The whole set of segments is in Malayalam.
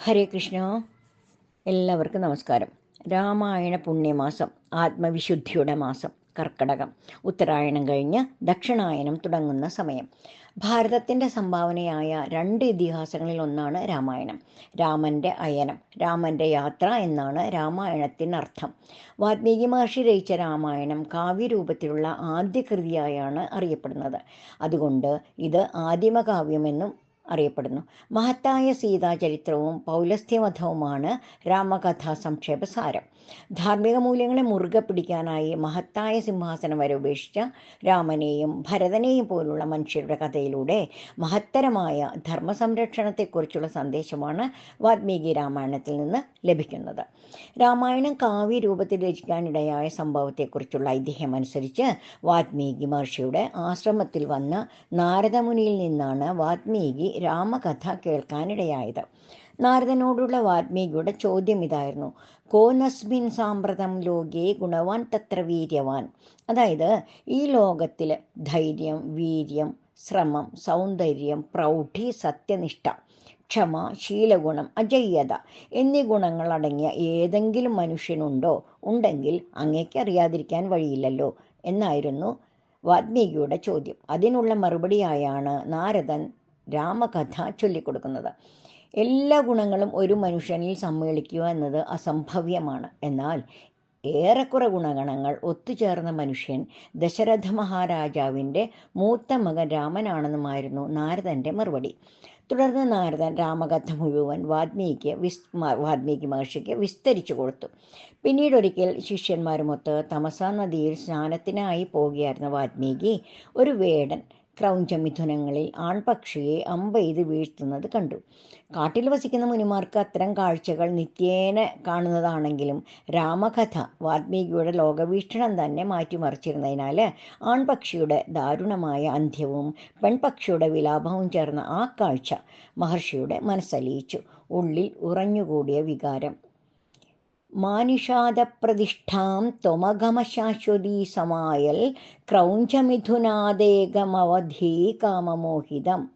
ഹരേ കൃഷ്ണ. എല്ലാവർക്കും നമസ്കാരം. രാമായണ പുണ്യമാസം ആത്മവിശുദ്ധിയുടെ മാസം കർക്കടകം. ഉത്തരായണം കഴിഞ്ഞ് ദക്ഷിണായനം തുടങ്ങുന്ന സമയം. ഭാരതത്തിന്റെ സംഭാവനയായ രണ്ട് ഇതിഹാസങ്ങളിൽ ഒന്നാണ് രാമായണം രാമന്റെ അയനം രാമന്റെ യാത്ര എന്നാണ് രാമായണത്തിനർത്ഥം. വാത്മീകി മഹർഷി രചിച്ച രാമായണം കാവ്യരൂപത്തിലുള്ള ആദ്യ കൃതിയായാണ് അറിയപ്പെടുന്നത്. അതുകൊണ്ട് ഇത് ആദിമകാവ്യമെന്നും അറിയപ്പെടുന്നു. മഹത്തായ സീതാചരിത്രവും പൗലസ്ത്യവധവുമാണ് രാമകഥാ സംക്ഷേപ സാരം ധാർമ്മിക മൂല്യങ്ങളെ മുറുകെ പിടിക്കാനായി മഹത്തായ സിംഹാസനം വരെ ഉപേക്ഷിച്ച രാമനെയും ഭരതനെയും പോലുള്ള മനുഷ്യരുടെ കഥയിലൂടെ മഹത്തരമായ ധർമ്മ സംരക്ഷണത്തെക്കുറിച്ചുള്ള സന്ദേശമാണ് വാൽമീകി രാമായണത്തിൽ നിന്ന് ലഭിക്കുന്നത്. രാമായണം കാവ്യ രൂപത്തിൽ രചിക്കാനിടയായ സംഭവത്തെക്കുറിച്ചുള്ള ഐതിഹ്യം അനുസരിച്ച് വാത്മീകി മഹർഷിയുടെ ആശ്രമത്തിൽ വന്ന നാരദമുനിയിൽ നിന്നാണ് വാത്മീകി രാമകഥ കേൾക്കാനിടയായത്. നാരദനോടുള്ള വാത്മീകിയുടെ ചോദ്യം ഇതായിരുന്നു. കോനസ്മിൻ സാമ്പ്രതം ലോകേ ഗുണവാൻ തത്ര വീര്യവാൻ. അതായത് ഈ ലോകത്തിൽ ധൈര്യം വീര്യം ശ്രമം സൗന്ദര്യം പ്രൗഢി സത്യനിഷ്ഠ ക്ഷമ ശീലഗുണം അജയ്യത എന്നീ ഗുണങ്ങൾ അടങ്ങിയ ഏതെങ്കിലും മനുഷ്യനുണ്ടോ? ഉണ്ടെങ്കിൽ അങ്ങേക്ക് അറിയാതിരിക്കാൻ വഴിയില്ലല്ലോ എന്നായിരുന്നു വാത്മീകിയുടെ ചോദ്യം. അതിനുള്ള മറുപടിയായാണ് നാരദൻ രാമകഥ ചൊല്ലിക്കൊടുക്കുന്നത്. എല്ലാ ഗുണങ്ങളും ഒരു മനുഷ്യനിൽ സമ്മേളിക്കുക എന്നത് അസംഭവ്യമാണ്. എന്നാൽ ഏറെക്കുറെ ഗുണഗണങ്ങൾ ഒത്തുചേർന്ന മനുഷ്യൻ ദശരഥ മഹാരാജാവിന്റെ മൂത്ത മകൻ രാമനാണെന്നുമായിരുന്നു നാരദന്റെ മറുപടി. തുടർന്ന് നാരദൻ രാമകഥ മുഴുവൻ വാൽമീകിക്ക് വിസ് വാൽമീകി മഹർഷിക്ക് വിസ്തരിച്ചു കൊടുത്തു. പിന്നീട് ഒരിക്കൽ ശിഷ്യന്മാരുമൊത്ത് തമസ നദിയിൽ സ്നാനത്തിനായി പോകുകയായിരുന്ന വാൽമീകി ഒരു വേടൻ ക്രൗഞ്ചമിഥുനങ്ങളിൽ ആൺപക്ഷിയെ അമ്പെയ്ത് വീഴ്ത്തുന്നത് കണ്ടു. കാട്ടിൽ വസിക്കുന്ന മുനിമാർക്ക് അത്തരം കാഴ്ചകൾ നിത്യേന കാണുന്നതാണെങ്കിലും രാമകഥ വാൽമീകിയുടെ ലോകവീക്ഷണം തന്നെ മാറ്റിമറിച്ചിരുന്നതിനാൽ ആൺപക്ഷിയുടെ ദാരുണമായ അന്ത്യവും പെൺപക്ഷിയുടെ വിലാപവും ചേർന്ന ആ കാഴ്ച മഹർഷിയുടെ മനസ്സലിയിച്ചു. ഉള്ളിൽ ഉറഞ്ഞുകൂടിയ വികാരം. മാനുഷാദപ്രതിഷ്ഠാം ത്വമഗമശാശ്വതീ സമായൽ ക്രൗഞ്ചമിഥുനാദേകമവധീ കാമമോഹിതം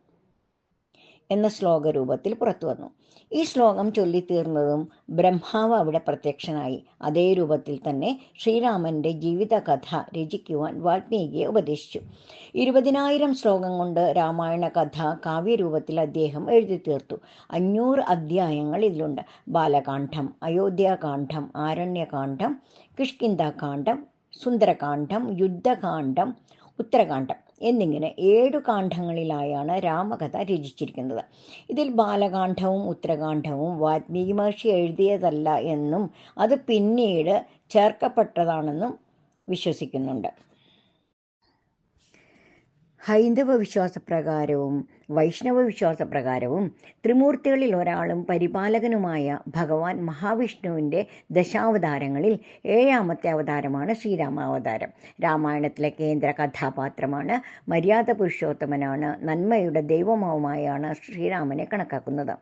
എന്ന ശ്ലോകരൂപത്തിൽ പുറത്തു വന്നു. ഈ ശ്ലോകം ചൊല്ലിത്തീർന്നതും ബ്രഹ്മാവ് അവിടെ പ്രത്യക്ഷനായി. അതേ രൂപത്തിൽ തന്നെ ശ്രീരാമന്റെ ജീവിതകഥ രചിക്കുവാൻ വാൽമീകിയെ ഉപദേശിച്ചു. ഇരുപതിനായിരം ശ്ലോകം കൊണ്ട് രാമായണ കഥ കാവ്യരൂപത്തിൽ അദ്ദേഹം എഴുതി തീർത്തു. അഞ്ഞൂറ് അധ്യായങ്ങൾ ഇതിലുണ്ട്. ബാലകാന്ഡം അയോധ്യാകാന്ഡം ആരണ്യകാന്ഡം കിഷ്കിന്ദാകാന്ഡം സുന്ദരകാന്ഡം യുദ്ധകാന്ഡം ഉത്തരകാന്ഡം. എന്നിങ്ങനെ ഏഴു കാണ്ഡങ്ങളിലായാണ് രാമകഥ രചിച്ചിരിക്കുന്നത്. ഇതിൽ ബാലകാന്ഡവും ഉത്തരകാന്ഡവും വാത്മീകി മഹർഷി എഴുതിയതല്ല എന്നും അത് പിന്നീട് ചേർക്കപ്പെട്ടതാണെന്നും വിശ്വസിക്കുന്നുണ്ട്. ഹൈന്ദവ വിശ്വാസപ്രകാരവും വൈഷ്ണവ വിശ്വാസപ്രകാരവും ത്രിമൂർത്തികളിൽ ഒരാളും പരിപാലകനുമായ ഭഗവാൻ മഹാവിഷ്ണുവിന്റെ ദശാവതാരങ്ങളിൽ ഏഴാമത്തെ അവതാരമാണ് ശ്രീരാമാവതാരം. രാമായണത്തിലെ കേന്ദ്ര കഥാപാത്രമാണ് മര്യാദ പുരുഷോത്തമനാണ് നന്മയുടെ ദൈവമാവുമായാണ് ശ്രീരാമനെ കണക്കാക്കുന്നത്.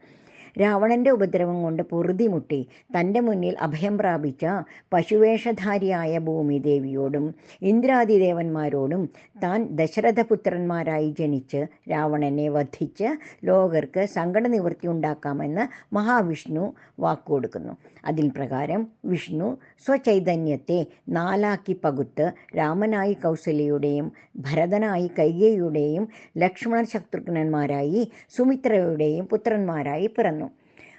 രാവണന്റെ ഉപദ്രവം കൊണ്ട് പൊറുതിമുട്ടി തന്റെ മുന്നിൽ അഭയം പ്രാപിച്ച പശുവേഷധാരിയായ ഭൂമിദേവിയോടും ഇന്ദ്രാദിദേവന്മാരോടും താൻ ദശരഥപുത്രന്മാരായി ജനിച്ച് രാവണനെ വധിച്ച് ലോകർക്ക് സങ്കട നിവൃത്തി ഉണ്ടാക്കാമെന്ന് മഹാവിഷ്ണു വാക്കുകൊടുക്കുന്നു. അതിൽ പ്രകാരം വിഷ്ണു സ്വചൈതന്യത്തെ നാലാക്കി പകുത്ത് രാമനായി കൗസല്യയുടെയും ഭരതനായി കൈകേയുടെയും ലക്ഷ്മണ ശത്രുഘ്നന്മാരായി സുമിത്രയുടെയും പുത്രന്മാരായി പിറന്നു.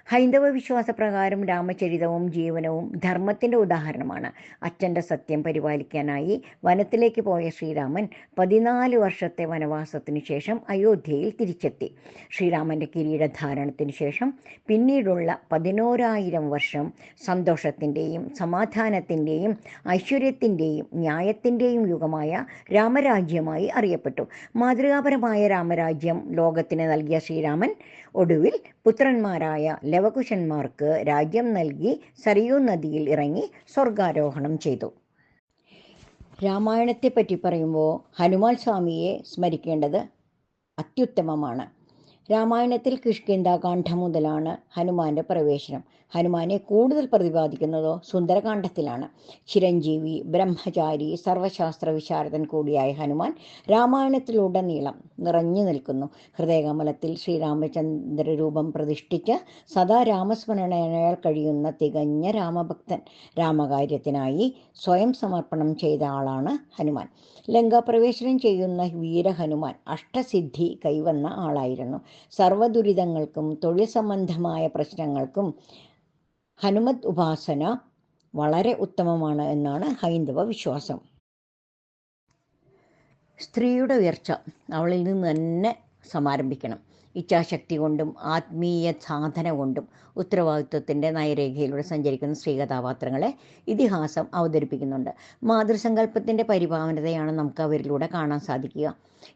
ഹൈന്ദവ വിശ്വാസപ്രകാരം രാമചരിതവും ജീവനവും ധർമ്മത്തിന്റെ ഉദാഹരണമാണ്. അച്ഛന്റെ സത്യം പരിപാലിക്കാനായി വനത്തിലേക്ക് പോയ ശ്രീരാമൻ പതിനാല് വർഷത്തെ വനവാസത്തിന് ശേഷം അയോധ്യയിൽ തിരിച്ചെത്തി. ശ്രീരാമന്റെ കിരീടധാരണത്തിന് ശേഷം പിന്നീടുള്ള പതിനോരായിരം വർഷം സന്തോഷത്തിന്റെയും സമാധാനത്തിന്റെയും ഐശ്വര്യത്തിന്റെയും ന്യായത്തിന്റെയും യുഗമായ രാമരാജ്യമായി അറിയപ്പെട്ടു. മാതൃകാപരമായ രാമരാജ്യം ലോകത്തിന് നൽകിയ ശ്രീരാമൻ ഒടുവിൽ പുത്രന്മാരായ ലവകുശന്മാർക്ക് രാജ്യം നൽകി സരയൂ നദിയിൽ ഇറങ്ങി സ്വർഗാരോഹണം ചെയ്തു. രാമായണത്തെ പറ്റി പറയുമ്പോൾ ഹനുമാൻ സ്വാമിയെ സ്മരിക്കേണ്ടത് അത്യുത്തമമാണ്. രാമായണത്തിൽ കിഷ്കിന്താകാന്ഡം മുതലാണ് ഹനുമാന്റെ പ്രവേശനം. ഹനുമാനെ കൂടുതൽ പ്രതിപാദിക്കുന്നതോ സുന്ദരകാന്ഡത്തിലാണ്. ചിരഞ്ജീവി ബ്രഹ്മചാരി സർവശാസ്ത്ര വിശാരദൻ കൂടിയായ ഹനുമാൻ രാമായണത്തിലുടനീളം നിറഞ്ഞു നിൽക്കുന്നു. ഹൃദയകമലത്തിൽ ശ്രീരാമചന്ദ്ര രൂപം പ്രതിഷ്ഠിച്ച് സദാ രാമസ്മരണയാൽ കഴിയുന്ന തികഞ്ഞ രാമഭക്തൻ രാമകാര്യത്തിനായി സ്വയം സമർപ്പണം ചെയ്ത ആളാണ് ഹനുമാൻ. ലങ്കാപ്രവേശനം ചെയ്യുന്ന വീരഹനുമാൻ അഷ്ടസിദ്ധി കൈവന്ന ആളായിരുന്നു. സർവദുരിതങ്ങൾക്കും തൊഴിൽ സംബന്ധമായ പ്രശ്നങ്ങൾക്കും ഹനുമത് ഉപാസന വളരെ ഉത്തമമാണ് എന്നാണ് ഹൈന്ദവ വിശ്വാസം. സ്ത്രീയുടെ ഉയർച്ച അവളിൽ നിന്ന് തന്നെ സമാരംഭിക്കണം. ഇച്ഛാശക്തി കൊണ്ടും ആത്മീയ സാധന കൊണ്ടും ഉത്തരവാദിത്വത്തിന്റെ നയരേഖയിലൂടെ സഞ്ചരിക്കുന്ന സ്ത്രീ കഥാപാത്രങ്ങളെ ഇതിഹാസം അവതരിപ്പിക്കുന്നുണ്ട്. മാതൃസങ്കല്പത്തിന്റെ പരിഭാവനതയാണ് നമുക്ക് അവരിലൂടെ കാണാൻ സാധിക്കുക.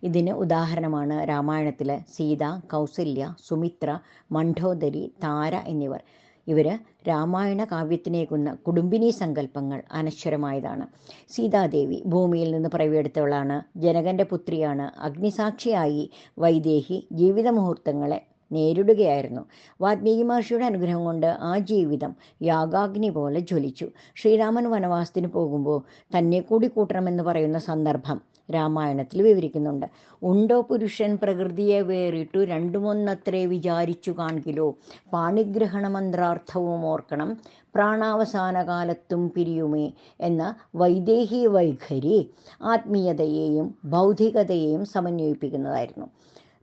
ഇതിന് ഉദാഹരണമാണ് രാമായണത്തിലെ സീത കൗസല്യ സുമിത്ര മണ്ഡോദരി താര എന്നിവർ. ഇവർ രാമായണ കാവ്യത്തിനേക്കുന്ന കുടുംബിനി സങ്കല്പങ്ങൾ അനശ്വരമായതാണ്. സീതാദേവി ഭൂമിയിൽ നിന്ന് പിറവിയെടുത്തവളാണ്. ജനകന്റെ പുത്രിയാണ്. അഗ്നിസാക്ഷിയായി വൈദേഹി ജീവിതമുഹൂർത്തങ്ങളെ നേരിടുകയായിരുന്നു. വാത്മീകി മഹർഷിയുടെ അനുഗ്രഹം കൊണ്ട് ആ ജീവിതം യാഗാഗ്നി പോലെ ജ്വലിച്ചു. ശ്രീരാമൻ വനവാസത്തിന് പോകുമ്പോൾ തന്നെ കൂടി കൂട്ടണമെന്ന് പറയുന്ന സന്ദർഭം രാമായണത്തിൽ വിവരിക്കുന്നുണ്ട്. ഉണ്ടോ പുരുഷൻ പ്രകൃതിയെ വേറിട്ടു രണ്ടുമൊന്നത്രേ വിചാരിച്ചു കാൺകിലോ? പാണിഗ്രഹണ മന്ത്രാർത്ഥവും ഓർക്കണം. പ്രാണാവസാന കാലത്തും പിരിയുമേ എന്ന വൈദേഹി വൈഖരി ആത്മീയതയെയും ഭൗതികതയെയും സമന്വയിപ്പിക്കുന്നതായിരുന്നു.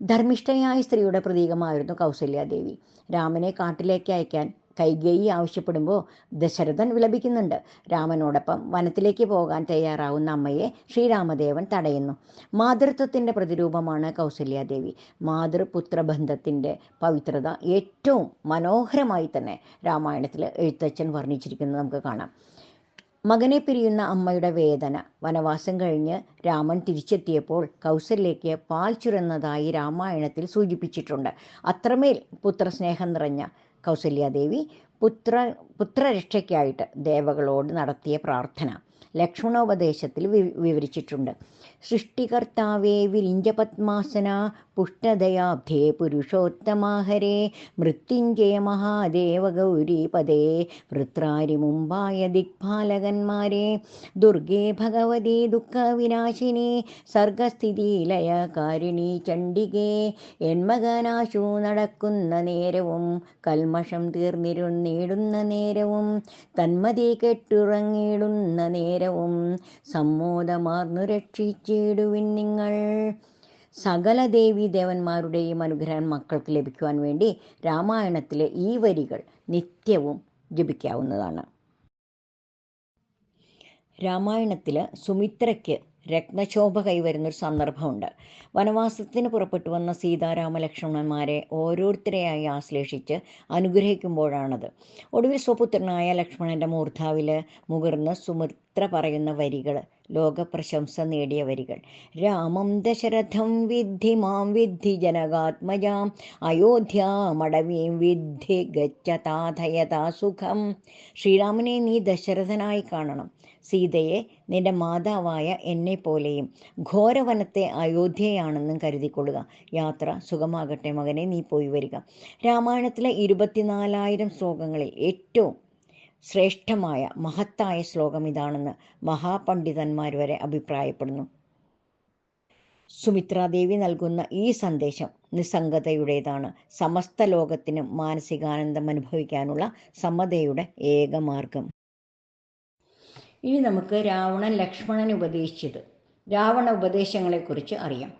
ധർമ്മിഷ്ഠയായ സ്ത്രീയുടെ പ്രതീകമായിരുന്നു കൗസല്യാദേവി. രാമനെ കാട്ടിലേക്ക് അയക്കാൻ കൈകേയി ആവശ്യപ്പെടുമ്പോൾ ദശരഥൻ വിലപിക്കുന്നുണ്ട്. രാമനോടൊപ്പം വനത്തിലേക്ക് പോകാൻ തയ്യാറാവുന്ന അമ്മയെ ശ്രീരാമദേവൻ തടയുന്നു. മാതൃത്വത്തിന്റെ പ്രതിരൂപമാണ് കൗസല്യാദേവി. മാതൃപുത്രബന്ധത്തിന്റെ പവിത്രത ഏറ്റവും മനോഹരമായി തന്നെ രാമായണത്തിൽ എഴുത്തച്ഛൻ വർണിച്ചിരിക്കുന്നത് നമുക്ക് കാണാം. മകനെ പിരിയുന്ന അമ്മയുടെ വേദന വനവാസം കഴിഞ്ഞ് രാമൻ തിരിച്ചെത്തിയപ്പോൾ കൗസല്യയ്ക്ക് പാൽ ചുരന്നതായി രാമായണത്തിൽ സൂചിപ്പിച്ചിട്ടുണ്ട്. അത്രമേൽ പുത്രസ്നേഹം നിറഞ്ഞ കൗസല്യാദേവി പുത്ര പുത്രരക്ഷയ്ക്കായിട്ട് ദേവകളോട് നടത്തിയ പ്രാർത്ഥന. ലക്ഷ്മണോപദേശത്തിൽ വിവരിച്ചിട്ടുണ്ട്. സൃഷ്ടികർത്താവേ വിരിഞ്ചപത്മാസന പുഷ്ടദയാബ്ധേ പുരുഷോത്തമാഹരേ മൃത്യുഞ്ജയ മഹാദേവ ഗൗരീപദേ വൃത്രാരി മുമ്പായ ദിക്പാലകന്മാരെ ദുർഗേ ഭഗവതി ദുഃഖവിനാശിനി സർഗസ്ഥിതി ലയകാരിണി ചണ്ഡികേ എന്മകനാശു നടക്കുന്ന നേരവും കൽമഷം തീർന്നിരുന്നേടുന്ന നേരവും തന്മതി കെട്ടുറങ്ങിടുന്ന നേരവും സമ്മോദമാർന്നു രക്ഷിച്ചിടുവിൻ നിങ്ങൾ. സകല ദേവി ദേവന്മാരുടെയും അനുഗ്രഹം മക്കൾക്ക് ലഭിക്കുവാൻ വേണ്ടി രാമായണത്തിലെ ഈ വരികൾ നിത്യവും ജപിക്കാവുന്നതാണ്. രാമായണത്തിൽ സുമിത്രയ്ക്ക് രത്നശോഭ കൈവരുന്നൊരു സന്ദർഭമുണ്ട്. വനവാസത്തിന് പുറപ്പെട്ടു വന്ന സീതാരാമ ലക്ഷ്മണന്മാരെ ഓരോരുത്തരെയായി ആശ്ലേഷിച്ച് അനുഗ്രഹിക്കുമ്പോഴാണത്. ഒടുവിൽ സ്വപുത്രനായ ലക്ഷ്മണന്റെ മൂർധാവിൽ മുതിർന്ന് സുമിത്ര പറയുന്ന വരികൾ ലോകപ്രശംസ നേടിയ വരികൾ. രാമം ദശരഥം വിദ്ധി മാം വിദ്ധി ജനകാത്മജാം അയോധ്യാമടവീം വിദ്ധി ഗച്ഛതാഥയതാ സുഖം. ശ്രീരാമനെ നീ ദശരഥനായി കാണണം. സീതയെ നിന്റെ മാതാവായ എന്നെ പോലെയും ഘോരവനത്തെ അയോധ്യയാണെന്നും കരുതിക്കൊള്ളുക. യാത്ര സുഖമാകട്ടെ മകനെ നീ പോയി വരിക. രാമായണത്തിലെ ഇരുപത്തിനാലായിരം ശ്ലോകങ്ങളിൽ ഏറ്റവും ശ്രേഷ്ഠമായ മഹത്തായ ശ്ലോകം ഇതാണെന്ന് മഹാപണ്ഡിതന്മാർ വരെ അഭിപ്രായപ്പെടുന്നു. സുമിത്രാദേവി നൽകുന്ന ഈ സന്ദേശം നിസ്സംഗതയുടേതാണ്. സമസ്ത ലോകത്തിനും മാനസികാനന്ദം അനുഭവിക്കാനുള്ള സമതയുടെ ഏക മാർഗം. ഇനി നമുക്ക് രാവണൻ ലക്ഷ്മണൻ ഉപദേശിച്ചത്. രാവണ ഉപദേശങ്ങളെക്കുറിച്ച് അറിയാം.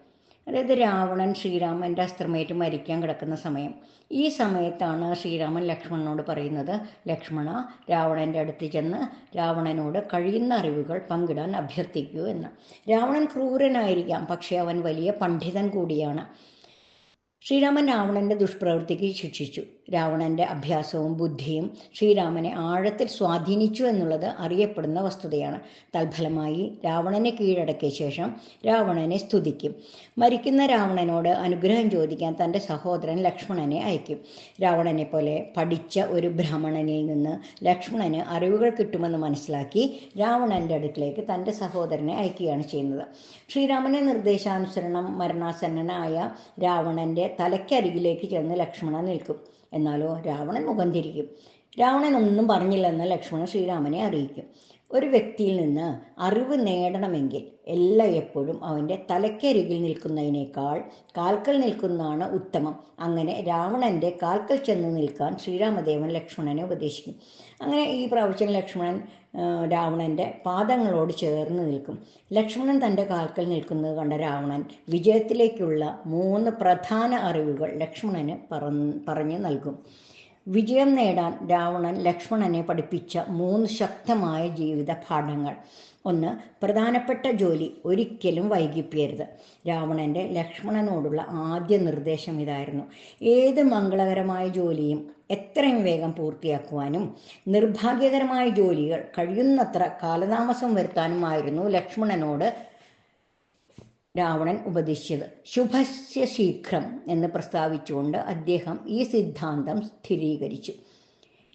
അതായത് രാവണൻ ശ്രീരാമന്റെ അസ്ത്രമേറ്റ് മരിക്കാൻ കിടക്കുന്ന സമയം. ഈ സമയത്താണ് ശ്രീരാമൻ ലക്ഷ്മണനോട് പറയുന്നത് ലക്ഷ്മണ രാവണന്റെ അടുത്ത് ചെന്ന് രാവണനോട് കഴിയുന്ന അറിവുകൾ പങ്കിടാൻ അഭ്യർത്ഥിക്കൂ എന്ന്. രാവണൻ ക്രൂരനായിരിക്കാം പക്ഷേ അവൻ വലിയ പണ്ഡിതൻ കൂടിയാണ്. ശ്രീരാമൻ രാവണന്റെ ദുഷ്പ്രവൃത്തിക്ക് ശിക്ഷിച്ചു. രാവണന്റെ അഭ്യാസവും ബുദ്ധിയും ശ്രീരാമനെ ആഴത്തിൽ സ്വാധീനിച്ചു എന്നുള്ളത് അറിയപ്പെടുന്ന വസ്തുതയാണ്. തൽഫലമായി രാവണനെ കീഴടക്കിയ ശേഷം രാവണനെ സ്തുതിക്കും. മരിക്കുന്ന രാവണനോട് അനുഗ്രഹം ചോദിക്കാൻ തന്റെ സഹോദരൻ ലക്ഷ്മണനെ അയക്കും. രാവണനെ പോലെ പഠിച്ച ഒരു ബ്രാഹ്മണനിൽ നിന്ന് ലക്ഷ്മണന് അറിവുകൾ കിട്ടുമെന്ന് മനസ്സിലാക്കി രാവണന്റെ അടുക്കിലേക്ക് തന്റെ സഹോദരനെ അയക്കുകയാണ് ചെയ്യുന്നത്. ശ്രീരാമന്റെ നിർദ്ദേശാനുസരണം മരണാസന്നനായ രാവണന്റെ തലയ്ക്കരികിലേക്ക് ചെന്ന് ലക്ഷ്മണൻ നിൽക്കും. എന്നാലോ രാവണൻ മുഖം തിരിക്കും. രാവണൻ ഒന്നും പറഞ്ഞില്ലെന്ന് ലക്ഷ്മണൻ ശ്രീരാമനെ അറിയിക്കും. ഒരു വ്യക്തിയിൽ നിന്ന് അറിവ് നേടണമെങ്കിൽ എല്ലാം എപ്പോഴും അവന്റെ തലയ്ക്കരികിൽ നിൽക്കുന്നതിനേക്കാൾ കാൽക്കൽ നിൽക്കുന്നതാണ് ഉത്തമം. അങ്ങനെ രാവണന്റെ കാൽക്കൽ ചെന്ന് നിൽക്കാൻ ശ്രീരാമദേവൻ ലക്ഷ്മണനെ ഉപദേശിക്കും. അങ്ങനെ ഈ പ്രാവശ്യം ലക്ഷ്മണൻ രാവണന്റെ പാദങ്ങളോട് ചേർന്ന് നിൽക്കും. ലക്ഷ്മണൻ തന്റെ കാൽക്കൽ നിൽക്കുന്നത് കണ്ട രാവണൻ വിജയത്തിലേക്കുള്ള മൂന്ന് പ്രധാന അറിവുകൾ ലക്ഷ്മണന് പറഞ്ഞു നൽകും. വിജയം നേടാൻ രാവണൻ ലക്ഷ്മണനെ പഠിപ്പിച്ച മൂന്ന് ശക്തമായ ജീവിത പാഠങ്ങൾ. ഒന്ന് പ്രധാനപ്പെട്ട ജോലി ഒരിക്കലും വൈകിപ്പിയരുത്. രാവണന്റെ ലക്ഷ്മണനോടുള്ള ആദ്യ നിർദ്ദേശം ഇതായിരുന്നു. ഏത് മംഗളകരമായ ജോലിയും എത്രയും വേഗം പൂർത്തിയാക്കുവാനും നിർഭാഗ്യകരമായ ജോലികൾ കഴിയുന്നത്ര കാലതാമസം വരുത്താനുമായിരുന്നു ലക്ഷ്മണനോട് രാവണൻ ഉപദേശിച്ചത്. ശുഭസ്യ ശീഘ്രം എന്ന് പ്രസ്താവിച്ചുകൊണ്ട് അദ്ദേഹം ഈ സിദ്ധാന്തം സ്ഥിരീകരിച്ചു.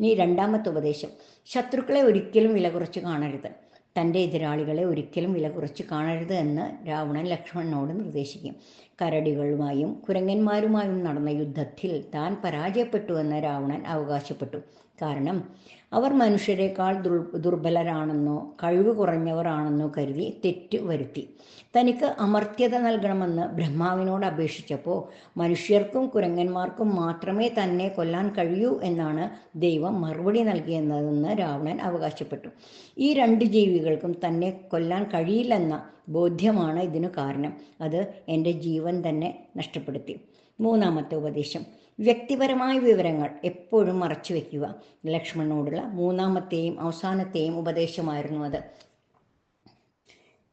ഇനി രണ്ടാമത്തെ ഉപദേശം. ശത്രുക്കളെ ഒരിക്കലും വില കുറച്ച് കാണരുത്. തന്റെ എതിരാളികളെ ഒരിക്കലും വില കുറച്ച് കാണരുത് എന്ന് രാവണൻ ലക്ഷ്മണനോട് നിർദ്ദേശിക്കും. കരടികളുമായും കുരങ്ങന്മാരുമായും നടന്ന യുദ്ധത്തിൽ താൻ പരാജയപ്പെട്ടുവെന്ന് രാവണൻ അവകാശപ്പെട്ടു. കാരണം അവർ മനുഷ്യരെക്കാൾ ദുർ ദുർബലരാണെന്നോ കഴിവ് കുറഞ്ഞവരാണെന്നോ കരുതി തെറ്റ് വരുത്തി. തനിക്ക് അമർത്യത നൽകണമെന്ന് ബ്രഹ്മാവിനോട് അപേക്ഷിച്ചപ്പോൾ മനുഷ്യർക്കും കുരങ്ങന്മാർക്കും മാത്രമേ തന്നെ കൊല്ലാൻ കഴിയൂ എന്നാണ് ദൈവം മറുപടി നൽകിയെന്നതെന്ന് രാവണൻ അവകാശപ്പെട്ടു. ഈ രണ്ട് ജീവികൾക്കും തന്നെ കൊല്ലാൻ കഴിയില്ലെന്ന ബോധ്യമാണ് ഇതിനു കാരണം. അത് എന്റെ ജീവൻ തന്നെ നഷ്ടപ്പെടുത്തി. മൂന്നാമത്തെ ഉപദേശം. വ്യക്തിപരമായ വിവരങ്ങൾ എപ്പോഴും മറച്ചു വെക്കുക. ലക്ഷ്മണനോടുള്ള മൂന്നാമത്തെയും അവസാനത്തെയും ഉപദേശമായിരുന്നു അത്.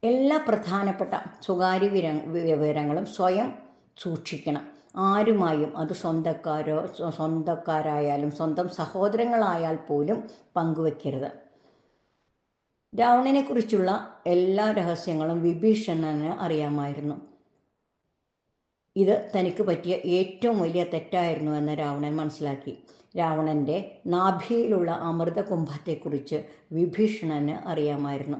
എല്ലാ പ്രധാനപ്പെട്ട സ്വകാര്യ വിര വിവരങ്ങളും സ്വയം സൂക്ഷിക്കണം. ആരുമായും അത് സ്വന്തക്കാരോ സ്വ- സ്വന്തക്കാരായാലും സ്വന്തം സഹോദരങ്ങളായാൽ പോലും പങ്കുവെക്കരുത്. രാവണനെ കുറിച്ചുള്ള എല്ലാ രഹസ്യങ്ങളും വിഭീഷണന് അറിയാമായിരുന്നു. ഇത് തനിക്ക് പറ്റിയ ഏറ്റവും വലിയ തെറ്റായിരുന്നു എന്ന് രാവണൻ മനസ്സിലാക്കി. രാവണന്റെ നാഭിയിലുള്ള അമൃത കുംഭത്തെക്കുറിച്ച് വിഭീഷണന് അറിയാമായിരുന്നു.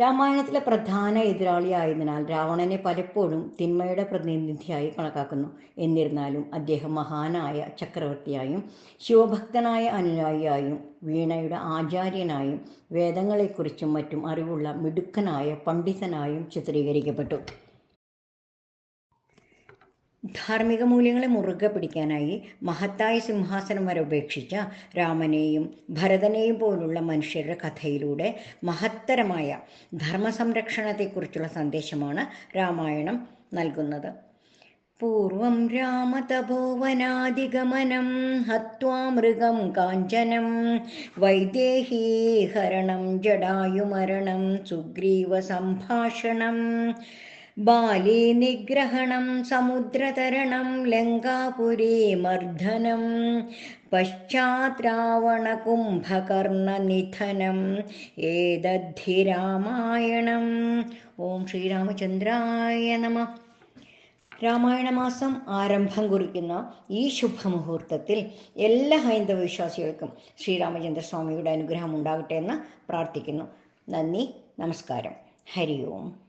രാമായണത്തിലെ പ്രധാന എതിരാളിയായതിനാൽ രാവണനെ പലപ്പോഴും തിന്മയുടെ പ്രതിനിധിയായി കണക്കാക്കുന്നു. എന്നിരുന്നാലും അദ്ദേഹം മഹാനായ ചക്രവർത്തിയായും ശിവഭക്തനായ അനുയായിയായും വീണയുടെ ആചാര്യനായും വേദങ്ങളെക്കുറിച്ചും മറ്റും അറിവുള്ള മിടുക്കനായ പണ്ഡിതനായും ചിത്രീകരിക്കപ്പെട്ടു. ധാർമ്മിക മൂല്യങ്ങളെ മുറുകെ പിടിക്കാനായി മഹത്തായ സിംഹാസനം വരെ ഉപേക്ഷിച്ച രാമനെയും ഭരതനെയും പോലുള്ള മനുഷ്യരുടെ കഥയിലൂടെ മഹത്തരമായ ധർമ്മസംരക്ഷണത്തെക്കുറിച്ചുള്ള സന്ദേശമാണ് രാമായണം നൽകുന്നത്. പൂർവം രാമതപോവനാദിഗമനം ഹത്വാ മൃഗം കാഞ്ചനം വൈദേഹീഹരണം ജടായുമരണം സുഗ്രീവ സംഭാഷണം ബാലേ നിഗ്രഹണം സമുദ്രതരണം ലങ്കാപുരേ മർദ്ദനം പശ്ചാത്രാവണ കുംഭകർണ നിധനം ഏതദ്ധി രാമായണം ഓം ശ്രീരാമചന്ദ്രായ നമ. രാമായണ മാസം ആരംഭം കുറിക്കുന്ന ഈ ശുഭമുഹൂർത്തത്തിൽ എല്ലാ ഹൈന്ദവ വിശ്വാസികൾക്കും ശ്രീരാമചന്ദ്രസ്വാമിയുടെ അനുഗ്രഹം ഉണ്ടാകട്ടെ എന്ന് പ്രാർത്ഥിക്കുന്നു. നന്ദി നമസ്കാരം. ഹരി ഓം.